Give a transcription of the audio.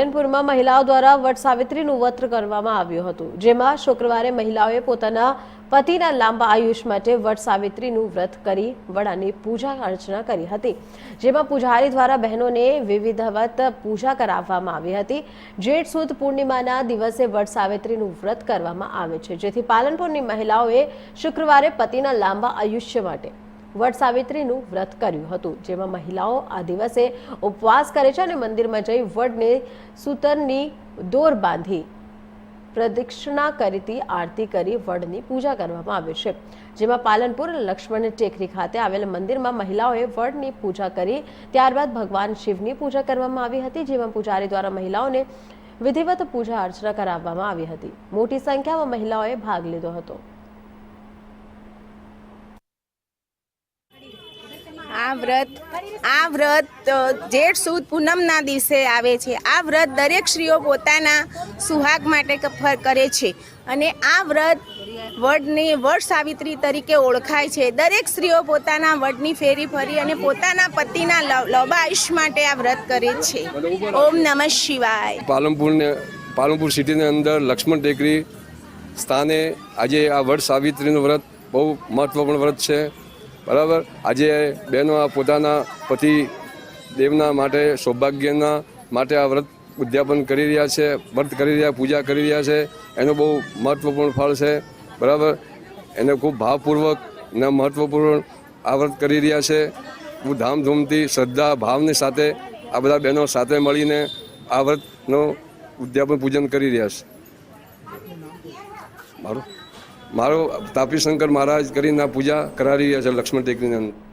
પાલનપુરમાં મહિલાઓ દ્વારા વટ સાવિત્રીનું વ્રત કરવામાં આવ્યું હતું, જેમાં શુક્રવારે મહિલાઓએ પોતાના પતિના લાંબા આયુષ માટે વટ સાવિત્રીનું વ્રત કરી વડાની પૂજા અર્ચના કરી હતી, જેમાં પૂજારી દ્વારા બહેનોને વિવિધવત પૂજા કરાવવામાં આવી હતી. જેઠ સુદ પૂર્ણિમાના દિવસે વટ સાવિત્રીનું વ્રત કરવામાં આવે છે, જેથી પાલનપુરની મહિલાઓએ શુક્રવારે પતિના લાંબા આયુષ્ય માટે વટ સાવિત્રીનું વ્રત કર્યું હતું, જેમાં મહિલાઓ આ દિવસે ઉપવાસ કરે છે અને મંદિરમાં જઈ વડને સૂતરની દોર બાંધી પ્રદક્ષિણા કરીતી, આરતી કરી વડની પૂજા કરવામાં આવે છે. જેમાં પાલનપુર લક્ષ્મણ ટેકરી ખાતે આવેલ મંદિરમાં મહિલાઓએ વડની પૂજા કરી, ત્યારબાદ ભગવાન શિવની પૂજા કરવામાં આવી હતી, જેમાં પૂજારી દ્વારા મહિલાઓને વિધિવત પૂજા અર્ચના કરાવવામાં આવી હતી. મોટી સંખ્યામાં મહિલાઓએ ભાગ લીધો હતો. આ વ્રત આ વ્રત જેઠ સુદ પૂનમના દિવસે આવે છે. આ વ્રત દરેક સ્ત્રીઓ પોતાના સુહાગ માટે કરે છે. અને આ વ્રત વડની વડ સાવિત્રી તરીકે ઓળખાય છે. દરેક સ્ત્રીઓ પોતાના વડની ફેરી ફરી અને પોતાના પતિના લ- લાંબા માટે આ વ્રત કરે છે. ઓમ નમઃ શિવાય. પાલનપુરને, પાલનપુર સિટીની અંદર લક્ષ્મણ ટેકરી સ્થાને આજે આ વડ સાવિત્રીનું વ્રત બહુ મહત્વપૂર્ણ વ્રત છે. બરાબર? આજે બહેનો આ પોતાના પતિ દેવના માટે, સૌભાગ્યના માટે આ વ્રત ઉદ્યાપન કરી રહ્યા છે, વ્રત કરી રહ્યા, પૂજા કરી રહ્યા છે. એનો બહુ મહત્ત્વપૂર્ણ ફળ છે, બરાબર? એને ખૂબ ભાવપૂર્વક ને મહત્ત્વપૂર્ણ આ વ્રત કરી રહ્યા છે. હું ધામધૂમથી, શ્રદ્ધા, ભાવની સાથે આ બધા બહેનો સાથે મળીને આ વ્રતનું ઉદ્યાપન પૂજન કરી રહ્યા છે. મારું? મારો તાપી શંકર મહારાજ કરીને પૂજા કરાવી રહ્યા છે લક્ષ્મણ ટેકરીની અંદર.